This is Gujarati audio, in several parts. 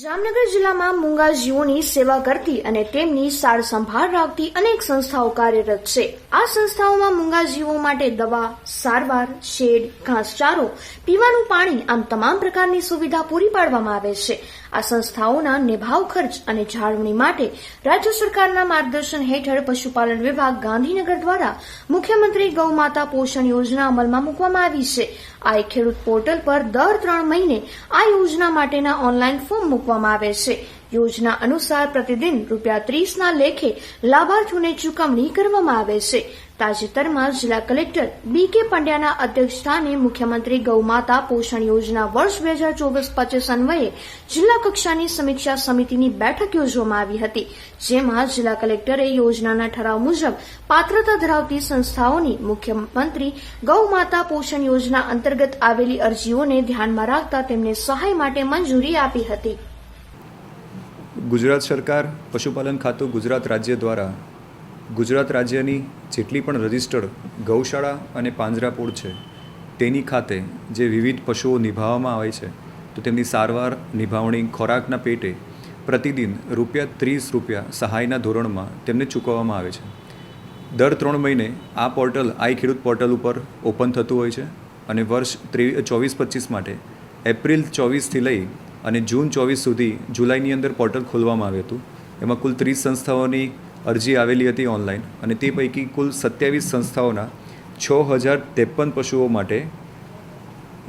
જામનગર જિલ્લામાં મૂંગા સેવા કરતી અને તેમની સાર સંભાળ રાખતી અનેક સંસ્થાઓ કાર્યરત છે. આ સંસ્થાઓમાં મૂંગા માટે દવા, સારવાર, શેડ, ઘાસચારો, પીવાનું પાણી આમ તમામ પ્રકારની સુવિધા પૂરી પાડવામાં આવે છે. આ સંસ્થાઓના નિભાવ ખર્ચ અને જાળવણી માટે રાજ્ય સરકારના માર્ગદર્શન હેઠળ પશુપાલન વિભાગ ગાંધીનગર દ્વારા મુખ્યમંત્રી ગૌમાતા પોષણ યોજના અમલમાં મૂકવામાં આવી છે. આ ખેડૂત પોર્ટલ પર દર ત્રણ મહિને આ યોજના માટેના ઓનલાઈન ફોર્મ મૂકવામાં આવે છે. યોજના અનુસાર પ્રતિદિન રૂપિયા ત્રીસના લેખે લાભાર્થીઓને ચૂકવણી કરવામાં આવે છે. તાજેતરમાં જિલ્લા કલેક્ટર બી કે પંડ્યાના અધ્યક્ષસ્થાને મુખ્યમંત્રી ગૌમાતા પોષણ યોજના વર્ષ બે હજાર ચોવીસ પચીસ અન્વયે જિલ્લા કક્ષાની સમીક્ષા સમિતિની બેઠક યોજવામાં આવી હતી, જેમાં જિલ્લા કલેક્ટરે યોજનાના ઠરાવ મુજબ પાત્રતા ધરાવતી સંસ્થાઓની મુખ્યમંત્રી ગૌમાતા પોષણ યોજના અંતર્ગત આવેલી અરજીઓને ધ્યાનમાં રાખતા તેમને સહાય માટે મંજૂરી આપી હતી. ગુજરાત સરકાર, પશુપાલન ખાતું ગુજરાત રાજ્ય દ્વારા ગુજરાત રાજ્યની જેટલી પણ રજિસ્ટર્ડ ગૌશાળા અને પાંજરાપોળ છે, તેની ખાતે જે વિવિધ પશુઓ નિભાવવામાં આવે છે, તો તેમની સારવાર નિભાવણી ખોરાકના પેટે પ્રતિદિન રૂપિયા ત્રીસ રૂપિયા સહાયના ધોરણમાં તેમને ચૂકવવામાં આવે છે. દર ત્રણ મહિને આ પોર્ટલ, આઈ ખેડૂત પોર્ટલ ઉપર ઓપન થતું હોય છે અને વર્ષ ત્રેવી, ચોવીસ પચીસ માટે એપ્રિલ ચોવીસથી લઈ અને જૂન ચોવીસ સુધી જુલાઈની અંદર પોર્ટલ ખોલવામાં આવ્યું હતું. એમાં કુલ ત્રીસ સંસ્થાઓની અરજી આવેલી હતી ઓનલાઈન અને તે પૈકી કુલ સત્યાવીસ સંસ્થાઓના છ હજાર ત્રેપન પશુઓ માટે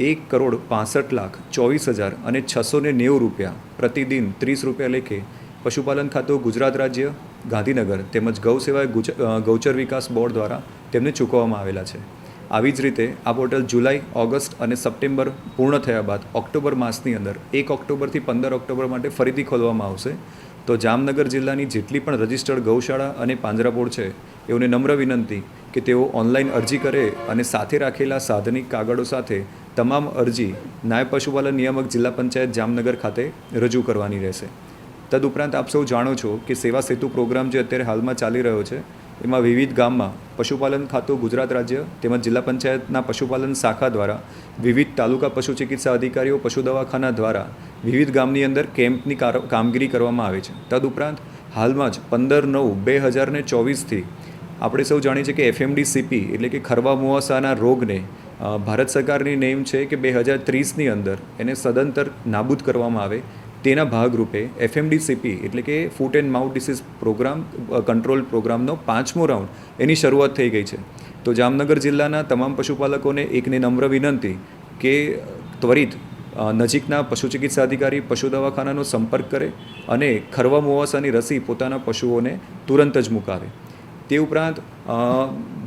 એક કરોડ પાસઠ લાખ ચોવીસ હજાર અને છસો ને નેવું રૂપિયા પ્રતિદિન ત્રીસ રૂપિયા લેખે પશુપાલન ખાતું ગુજરાત રાજ્ય ગાંધીનગર તેમજ ગૌ સેવા ગૌચર વિકાસ બોર્ડ દ્વારા તેમને ચૂકવવામાં આવેલા છે. આવી જ રીતે આ પોર્ટલ જુલાઈ, ઓગસ્ટ અને સપ્ટેમ્બર પૂર્ણ થયા બાદ ઓક્ટોબર માસની અંદર એક ઓક્ટોબરથી પંદર ઓક્ટોબર માટે ફરીથી ખોલવામાં આવશે. તો જામનગર જિલ્લાની જેટલી પણ રજિસ્ટર્ડ ગૌશાળા અને પાંજરાપોળ છે, એઓને નમ્ર વિનંતી કે તેઓ ઓનલાઈન અરજી કરે અને સાથે રાખેલા સાધનિક કાગળો સાથે તમામ અરજી નાયબ પશુપાલન નિયામક જિલ્લા પંચાયત જામનગર ખાતે રજૂ કરવાની રહેશે. તદુપરાંત આપ સૌ જાણો છો કે સેવા સેતુ પ્રોગ્રામ જે અત્યારે હાલમાં ચાલી રહ્યો છે, એમાં વિવિધ ગામમાં પશુપાલન ખાતું ગુજરાત રાજ્ય તેમજ જિલ્લા પંચાયતના પશુપાલન શાખા દ્વારા વિવિધ તાલુકા પશુ ચિકિત્સા અધિકારીઓ પશુ દવાખાના દ્વારા વિવિધ ગામની અંદર કેમ્પની કામગીરી કરવામાં આવે છે. તદુપરાંત હાલમાં જ પંદર નવ બે હજાર ને ચોવીસથી આપણે સૌ જાણીએ છીએ કે એફએમડી સીપી એટલે કે ખરવા મુવાસાના રોગને ભારત સરકારની નેમ છે કે બે હજાર ત્રીસની અંદર એને સદંતર નાબૂદ કરવામાં આવે તેના ભાગરૂપે એફએમડી સીપી એટલે કે foot and mouth disease programme control પ્રોગ્રામનો પાંચમો રાઉન્ડ એની શરૂઆત થઈ ગઈ છે. તો જામનગર જિલ્લાના તમામ પશુપાલકોને એકને નમ્ર વિનંતી કે ત્વરિત નજીકના પશુ ચિકિત્સા અધિકારી પશુ દવાખાનાનો સંપર્ક કરે અને ખરવા મુવાસાની રસી પોતાના પશુઓને તુરંત જ મુકાવે. તે ઉપરાંત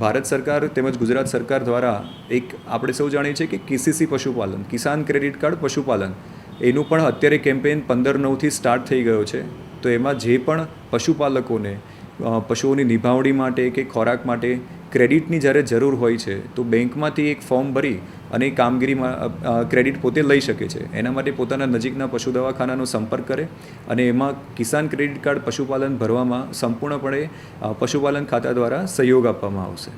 ભારત સરકાર તેમજ ગુજરાત સરકાર દ્વારા એક આપણે સૌ જાણીએ છીએ કે કેસીસી પશુપાલન, કિસાન ક્રેડિટ કાર્ડ પશુપાલન એનું પણ અત્યારે કેમ્પેન પંદર નવથી સ્ટાર્ટ થઈ ગયો છે. તો એમાં જે પણ પશુપાલકોને પશુઓની નિભાવણી માટે કે ખોરાક માટે ક્રેડિટની જ્યારે જરૂર હોય છે, તો બેંકમાંથી એક ફોર્મ ભરી અને કામગીરીમાં ક્રેડિટ પોતે લઈ શકે છે. એના માટે પોતાના નજીકના પશુ દવાખાનાનો સંપર્ક કરે અને એમાં કિસાન ક્રેડિટ કાર્ડ પશુપાલન ભરવામાં સંપૂર્ણપણે પશુપાલન ખાતા દ્વારા સહયોગ આપવામાં આવશે.